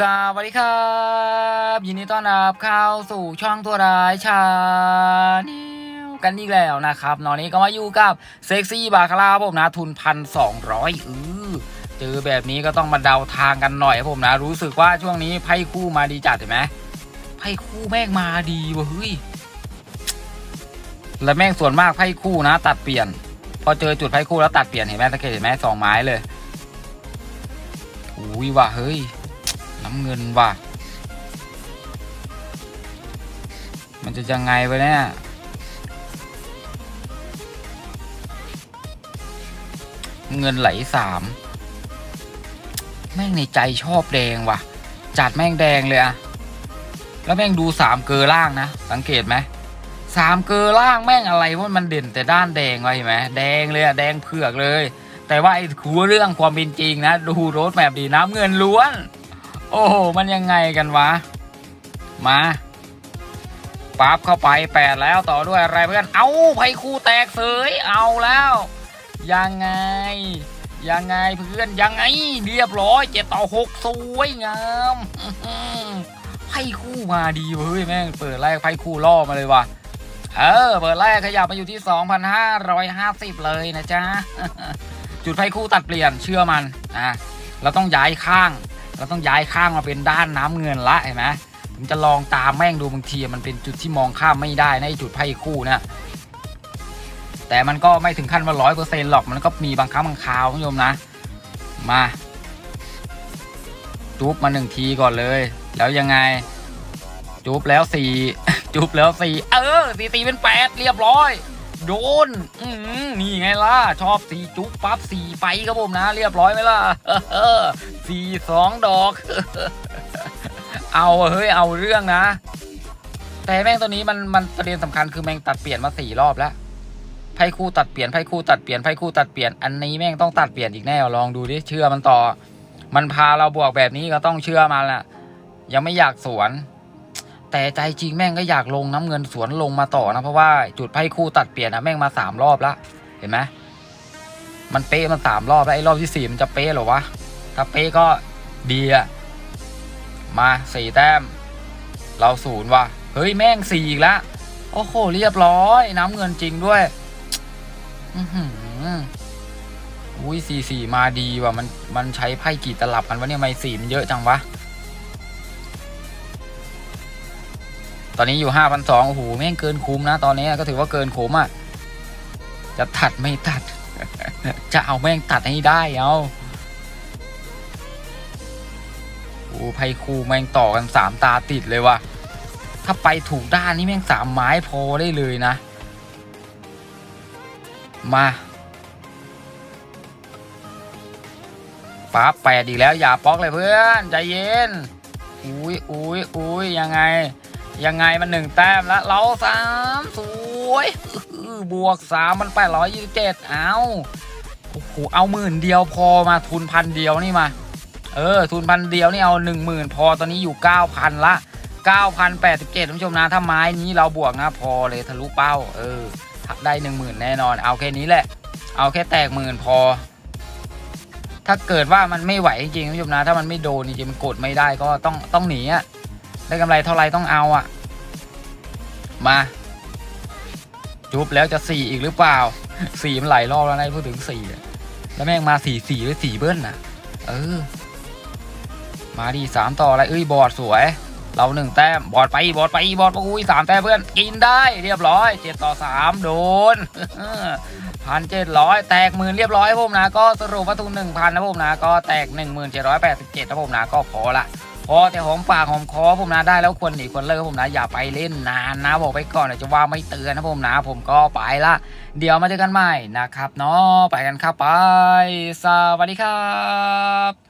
สวัสดีครับ ยินดีต้อนรับเข้าสู่ช่องตัวร้ายชาแนลกันอีกแล้วนะครับตอนนี้ก็มาอยู่กับเซ็กซี่บาคาร่าผมนะทุนพันสองร้อยเออเจอแบบนี้ก็ต้องมาเดาทางกันหน่อยครับผมนะ รู้สึกว่าช่วงนี้ไพ่คู่มาดีจัดเห็นไหมไพ่คู่แม่งมาดีวะเฮ้ยและแม่งส่วนมากไพ่คู่นะ ตัดเปลี่ยน พอเจอจุดไพ่คู่แล้วตัดเปลี่ยนเห็นไหมสังเกตเห็นไหมสองไม้เลยอุ้ยว่ะเฮ้ย น้ำเงินว่ะ มันจะยังไงวะเนี่ยเงินไหลสามแม่งในใจชอบแดงว่ะ จัดแม่งแดงเลยอะแล้วแม่งดูสามเกอล่างนะ สังเกตไหมสามเกอล่างแม่งอะไรว่ามันเด่นแต่ด้านแดงไว้เห็นไหมแดงเลยอะแดงเผือกเลย แต่ว่าไอ้คูเรื่องความเป็นจริงนะ ดูโรถแมพดีน้ำเงินล้วน โอ้โห มันยังไงกันวะ มาปั๊บเข้าไปแปดแล้วต่อด้วยอะไรเพื่อน เอาไพ่คู่แตกเสยเอาแล้ว ยังไง ยังไงเพื่อนยังไง เรียบร้อยเจ็ดต่อหกสวยงามไพ่คู่มาดีเว้ยแม่งเปิดแรกไพ่คู่ล่อมาเลยว่ะเออเปิดแรกขยับมาอยู่ที่ 2,550 เลยนะจ๊ะ จุดไพคู่ตัดเปลี่ยนเชื่อมันอะเราต้องย้ายข้าง เราต้องย้ายข้างมาเป็นด้านน้ำเงินละเห็นไหมผมจะลองตามแม่งดูบางทีมันเป็นจุดที่มองข้ามไม่ได้ในะไอจุดไพ่คู่นะแต่มันก็ไม่ถึงขั้นว่าร้อยเปอร์เซ็นต์หรอกมันก็มีบางครั้งบางคราวคุณผู้ชมนะ มาจุ๊บมาหนึ่งทีก่อนเลย แล้วยังไง จุ๊บแล้วสี่จุ๊บแล้วสี่เออสี่ตีเป็นแปดเรียบร้อย โดนอืมนี่ไงล่ะ ชอบสีจุ๊บปั๊บสีไปครับผมนะ เรียบร้อยไหมล่ะสี่สองดอก เอาเฮ้ยเอาเรื่องนะ แต่แม่งตัวนี้มันมันประเด็นสำคัญคือแม่งตัดเปลี่ยนมาสี่รอบแล้วไพ่คู่ตัดเปลี่ยนไพ่คู่ตัดเปลี่ยนไพ่คู่ตัดเปลี่ยนอันนี้แม่งต้องตัดเปลี่ยนอีกแน่ลองดูดิเชื่อมันต่อ มันพาเราบวกแบบนี้ก็ต้องเชื่อมันแหละยังไม่อยากสวน แต่ใจจริงแม่งก็อยากลงน้ำเงินสวนลงมาต่อนะ เพราะว่าจุดไพ่คู่ตัดเปลี่ยนนะแม่งมาสามรอบแล้วเห็นไหมมันเป๊ะมันสามรอบแล้วไอ้รอบที่สี่มันจะเป๊ะหรอวะถ้าเป๊ะก็ดีอะมาสี่แต้ม เราศูนย์ว่ะเฮ้ยแม่งสี่อีกแล้วโอ้โหเรียบร้อยน้ำเงินจริงด้วยอือหืออุ้ยสี่สี่มาดีว่ะมันมันใช้ไพ่กี่ตลับกันวะเนี่ยไม่สี่มันเยอะจังวะ อนนี้อยู่ห้าพันสองโอ้โหแม่งเกินคุ้มนะ ตอนนี้ก็ถือว่าเกินคุ้มอะ จะตัดไม่ตัด จะเอาแม่งตัดให้ได้เอาโอ้ไพคูแม่งต่อกันสามตาติดเลยว่ะ ถ้าไปถูกด้านนี่แม่งสามไม้พอได้เลยนะ มาปั๊บแปดอีกแล้วอย่าป๊อกเลยเพื่อน ใจเย็น อุ้ยอุ้ยอุ้ยยังไง ยังไงมันหนึ่งแต้มแล้วเราสามสวยบวกสามมันแปดร้อยยี่สิบเจ็ดเอาโอ้โหเอาหมื่นเดียวพอมาทุนพันเดียวนี่มา เออ ทุนพันเดียวนี่เอาหนึ่งหมื่นพอตอนนี้อยู่เก้าพันละเก้าพันแปดสิบเจ็ดท่านผู้ชมนะถ้าไม้นี้เราบวกนะพอเลยทะลุเป้า เออได้หนึ่งหมื่นแน่นอน เอาแค่นี้แหละ เอาแค่แตกหมื่นพอ ถ้าเกิดว่ามันไม่ไหวจริงท่านผู้ชมนะถ้ามันไม่โดนจริงมันกดไม่ได้ก็ต้องต้องหนีอะ ได้กำไรเท่าไรต้องเอาอะมา จุบแล้วจะสี่อีกหรือเปล่าสี่มันหลายรอบแล้วนะพูดถึงสี่แล้วแม่งมาสี่สี่หรือสี่เบิ้ลนะเออ มาดีสามต่ออะไรเอ้ยบอดสวย เราหนึ่งแต้มบอดไปบอดไปบอดไปอุ้ยสามแต้มเพื่อนกินได้เรียบร้อยเจ็ดต่อสามโดนพันเจ็ดร้อยแตกหมื่นเรียบร้อยครับผมนะ ก็สรุปว่าทุนหนึ่งพันนะผมนะ ก็แตกหนึ่งหมื่นเจ็ดร้อยแปดสิบเจ็ดนะผมนะ ก็พอละ อแต่หอมปากหอมคอผมนะได้แล้วควรหนีควรเลิกผมนะอย่าไปเล่นนานนะบอกไปก่อนเดี๋ยวจะว่าไม่เตือนนะผมนะ ผมก็ไปละเดี๋ยวมาเจอกันใหม่นะครับเนาะไปกันครับไป สวัสดีครับ